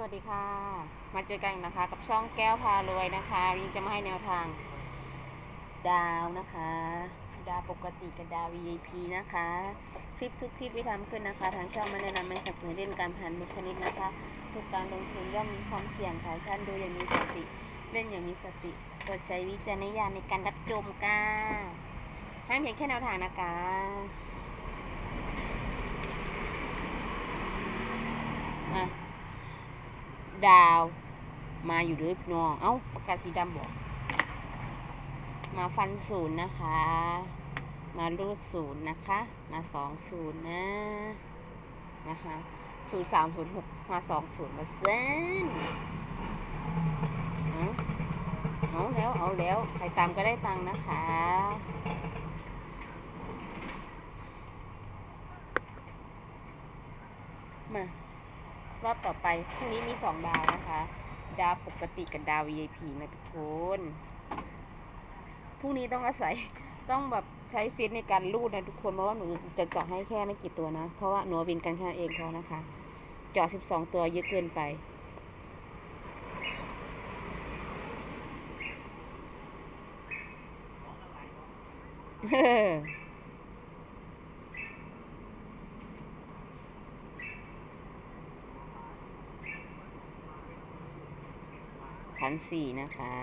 สวัสดีค่ะ มาเจอกันนะคะ กับช่องแก้วพารวยนะคะวันนี้จะมาให้แนวทาง ดาวนะคะ ดาวปกติกับดาว VIP นะคะ คลิปทุกคลิปที่ทำขึ้นนะคะ ทางช่องไม่แนะนำไม่สนับสนุนเล่นการพนันทุกชนิดนะคะ ทุกการลงทุนย่อมมีความเสี่ยงค่ะท่านดูอย่างมีสติ เล่นอย่างมีสติโปรดใช้วิจารณญาณในการรับชมค่ะให้เพียงแค่แนวทางนะคะ ดาว มาอยู่ด้วยพี่น้อง เอ้าปากกาสีดำบอกมาฟันศูนย์นะคะ มารูดศูนย์นะคะ มาสองศูนย์นะ นะคะศูนย์สามศูนย์หกมาสองศูนย์มาเส้นเอาเอาแล้วเอาแล้ว ใครตามก็ได้ตังค์นะคะ มา รอบต่อไปพรุ่งนี้มีสองดาวนะคะ ดาวปกติกับดาว VIP นะทุกคนพรุ่งนี้ต้องอาศัยต้องแบบใช้เซตในการรูดนะทุกคนเพราะว่าหนูจะเจาะให้แค่ไม่กี่ตัวนะ เพราะว่าหนูวินกันแค่เองพอนะคะ เจาะ 12 ตัวเยอะเกินไปเฮ้ พันสี่นะคะ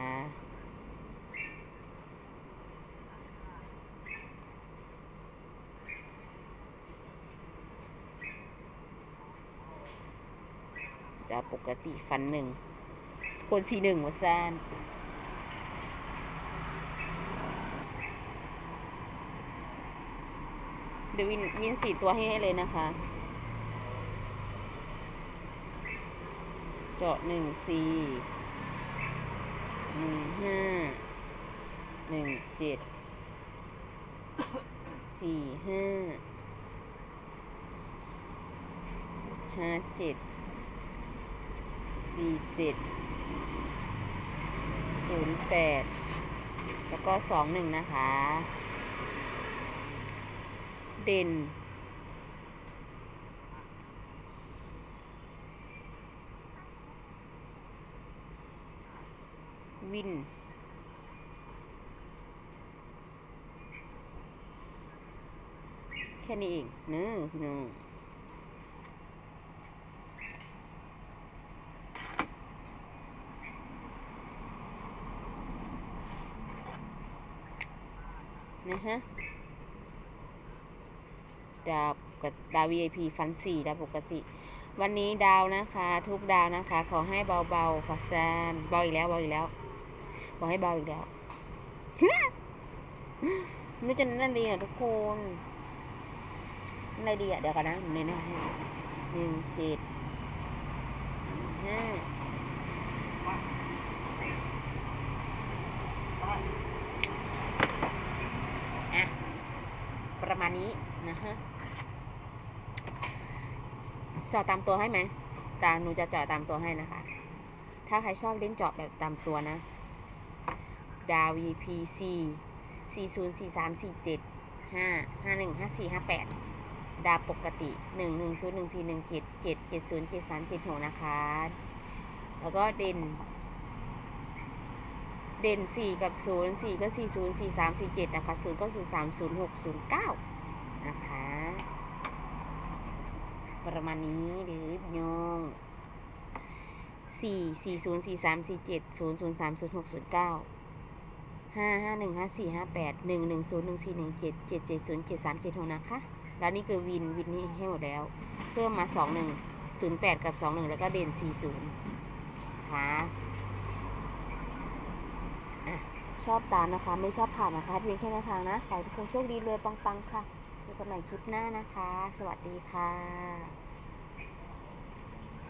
จะปกติฟันหนึ่งคนสี่หนึ่งวะแซนเดี๋ยววินวินสี่ตัวให้ให้เลยนะคะ เจาะหนึ่งสี่ หนึ่งห้าหนึ่งเจ็ดสี่ห้าห้าเจ็ดสี่เจ็ดศูนย์แปดแล้วก็สองหนึ่งนะคะ เด่น วิน แค่นี้เองเนอะพี่น้องนะฮะดาวกับดาว VIP ฟันสี่ดาวปกติ วันนี้ดาวนะคะ ทุกดาวนะคะ ขอให้เบาๆค่ะแซนเบาอีกแล้วเบาอีกแล้ว บอกให้เบาอีกแล้วไม่จะนั่นดีนะทุกคนอะไรดีอะเดี๋ยวกันนะผมเน้นให้หนึ่งเจ็ดห้าอะประมาณนี้นะฮะจาะตามตัวให้ไหมตาหนูจะจาะตามตัวให้นะคะ ถ้าใครชอบเล่นจาะแบบตามตัวนะ ดาว VP C สี่ศูนย์สี่สามสี่เจ็ดห้าห้าหนึ่งห้าสี่ห้าแปดดาวปกติหนึ่งหนึ่งศูนย์หนึ่งสี่หนึ่งเจ็ดเจ็ดเจ็ดศูนย์เจ็ดสามเจ็ดหกนะคะ แล้วก็เด่น เด่นสี่กับศูนย์สี่ก็สี่ศูนย์สี่สามสี่เจ็ดนะคะศูนย์ก็ศูนย์สามศูนย์หกศูนย์เก้านะคะ ประมาณนี้หรือโยงสี่สี่ศูนย์สี่สามสี่เจ็ดศูนย์ศูนย์สามศูนย์หกศูนย์เก้า ห้าห้าหนึ่งห้าสี่ห้าแปดหนึ่งหนึ่งศูนย์หนึ่งสี่หนึ่งเจ็ดเจ็ดเจ็ดศูนย์เจ็ดสามเจ็ดหกนะคะ แล้วนี่คือวินวินนี่ให้หมดแล้ว เพิ่มมาสองหนึ่งศูนย์แปดกับสองหนึ่งแล้วก็เด่นสี่ศูนย์ค่ะชอบตามนะคะ ไม่ชอบผ่านนะคะเพียงแค่แนวทางนะขอให้ทุกคนโชคดีรวยปังๆค่ะเจอกันใหม่คลิปหน้านะคะ สวัสดีค่ะ